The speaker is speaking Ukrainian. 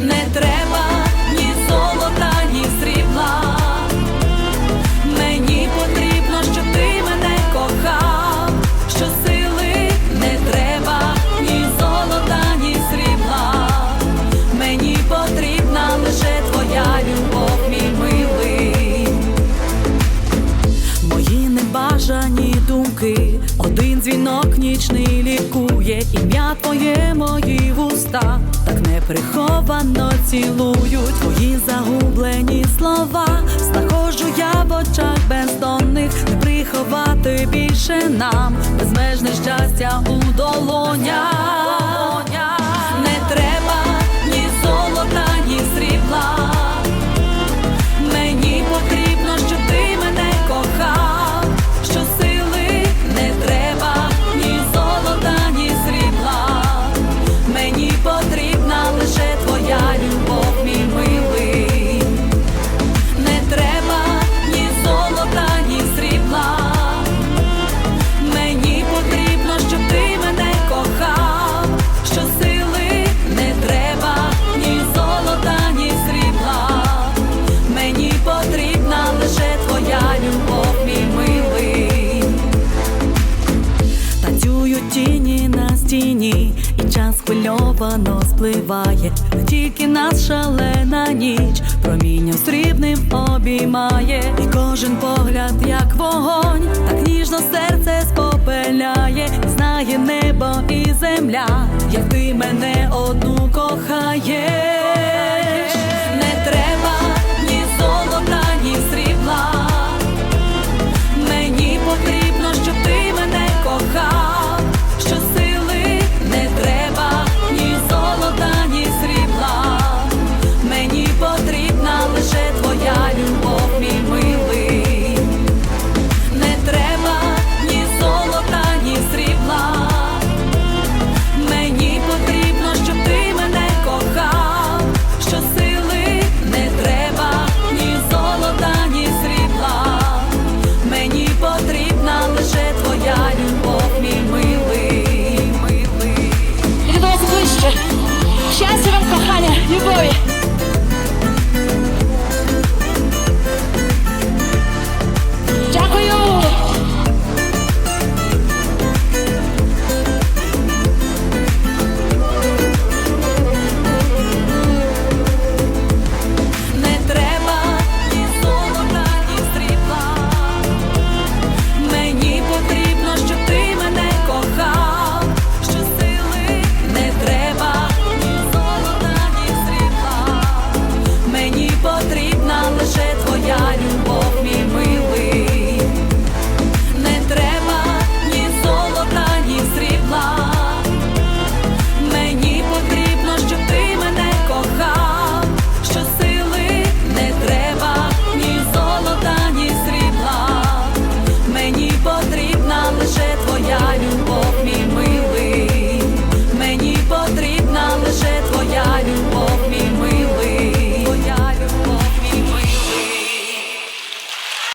не треба ні золота, ні срібла. Мені потрібно, щоб ти мене кохав, що сили не треба, ні золота, ні срібла. Мені потрібна лише твоя любов, мій. Мої небажані думки, один дзвінок нічний лікує ім'я твоє мої вуста так неприховано цілують твої загублені слова. Знаходжу я в очах бездонних, не приховати більше нам, безмежне щастя у долонях. І час хвильовано спливає. Тільки нас шалена ніч, промінням срібним обіймає, і кожен погляд, як вогонь, так